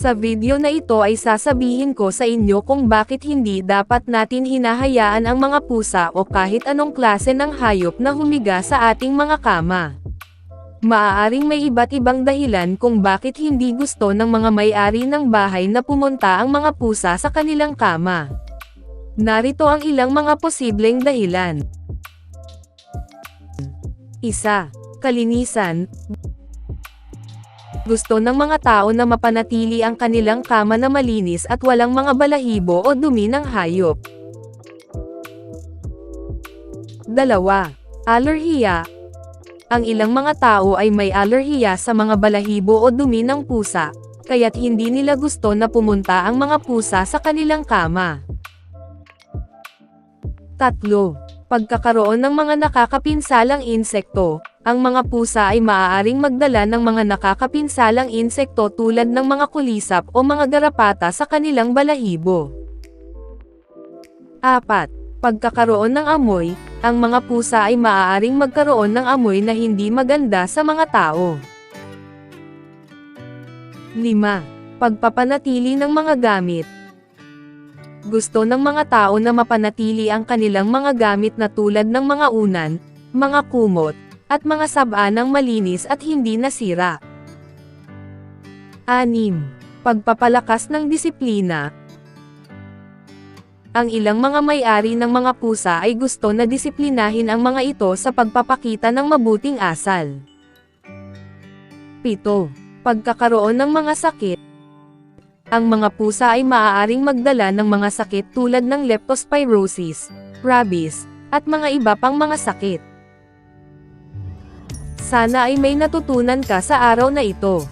Sa video na ito ay sasabihin ko sa inyo kung bakit hindi dapat natin hinahayaan ang mga pusa o kahit anong klase ng hayop na humiga sa ating mga kama. Maaaring may iba't ibang dahilan kung bakit hindi gusto ng mga may-ari ng bahay na pumunta ang mga pusa sa kanilang kama. Narito ang ilang mga posibleng dahilan. Isa, kalinisan. Gusto ng mga tao na mapanatili ang kanilang kama na malinis at walang mga balahibo o dumi ng hayop. Dalawa, alerhiya. Ang ilang mga tao ay may alerhiya sa mga balahibo o dumi ng pusa, kaya't hindi nila gusto na pumunta ang mga pusa sa kanilang kama. Tatlo, pagkakaroon ng mga nakakapinsalang insekto. Ang mga pusa ay maaaring magdala ng mga nakakapinsalang insekto tulad ng mga kulisap o mga garapata sa kanilang balahibo. 4. Pagkakaroon ng amoy, ang mga pusa ay maaaring magkaroon ng amoy na hindi maganda sa mga tao. 5. Pagpapanatili ng mga gamit. Gusto ng mga tao na mapanatili ang kanilang mga gamit na tulad ng mga unan, mga kumot, at mga saba ng malinis at hindi nasira. 6. Pagpapalakas ng disiplina. Ang ilang mga may-ari ng mga pusa ay gusto na disiplinahin ang mga ito sa pagpapakita ng mabuting asal. 7. Pagkakaroon ng mga sakit. Ang mga pusa ay maaaring magdala ng mga sakit tulad ng leptospirosis, rabies, at mga iba pang mga sakit. Sana ay may natutunan ka sa araw na ito.